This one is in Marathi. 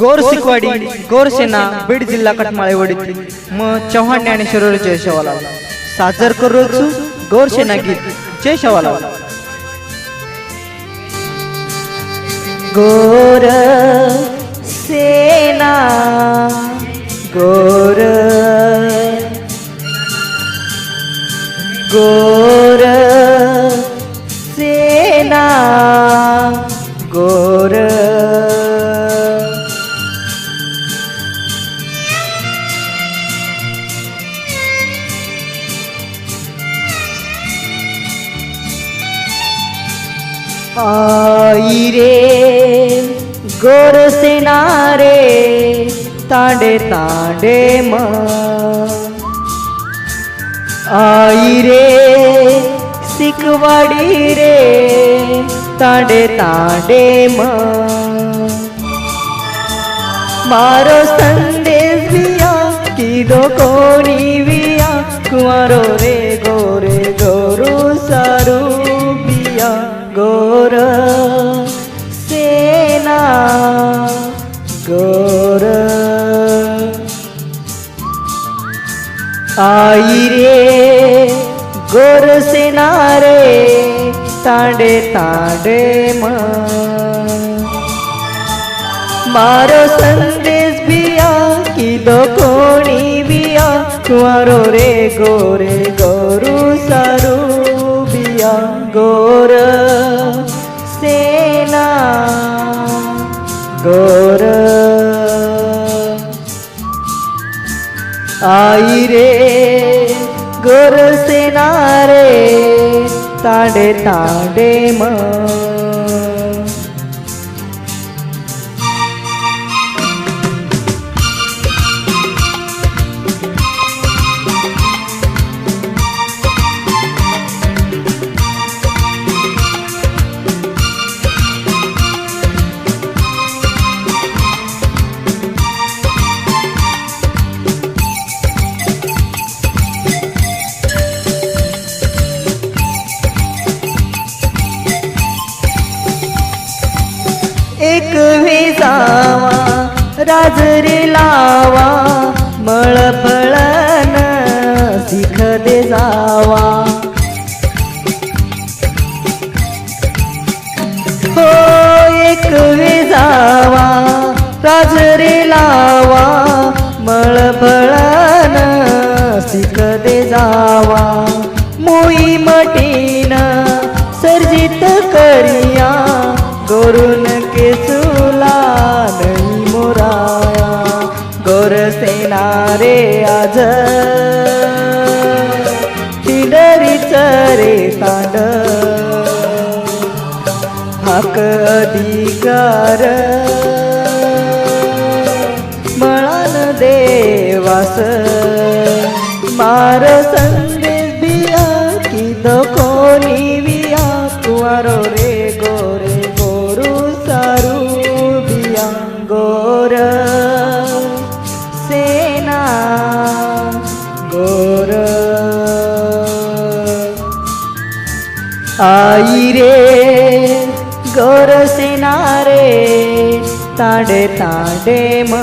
गोर सिकवाडी गोर सेना बीड जिल्हा कटमाळेवाडीतील मग चव्हाण ज्ञानेश्वर जय शवाला साजर करू गोर सेना गीत. जय शवाला गोर सेना गोर गोर सेना गोर आई रे गोर सेना रे तांडे तांडे म आई रे सिकवाडी रे तांडे तांडे म मारो संदेश बिया किदो कोणी विया कुमारो रे सेना गोर। आई रे गोर सेना रे तांडे तांडे म। मारो संदेश बिया की दो कोणी बिया कुवारो रे गोरे गोरू सारू। आई रे गोर सेना रे तांडे तांडे म गाजरी लावा मळफळन शिख दे जावा. हो एक जावा राजरे लावा गोर रे आज. तिडरीच रे तांड. हाक अधिकार. मळान देवास. मार संदेश बिया की कोणी विया. तुवारो रे गोरे गोरू सारू बिया गोर. आई रे गोर सेना रे तांडे तांडे म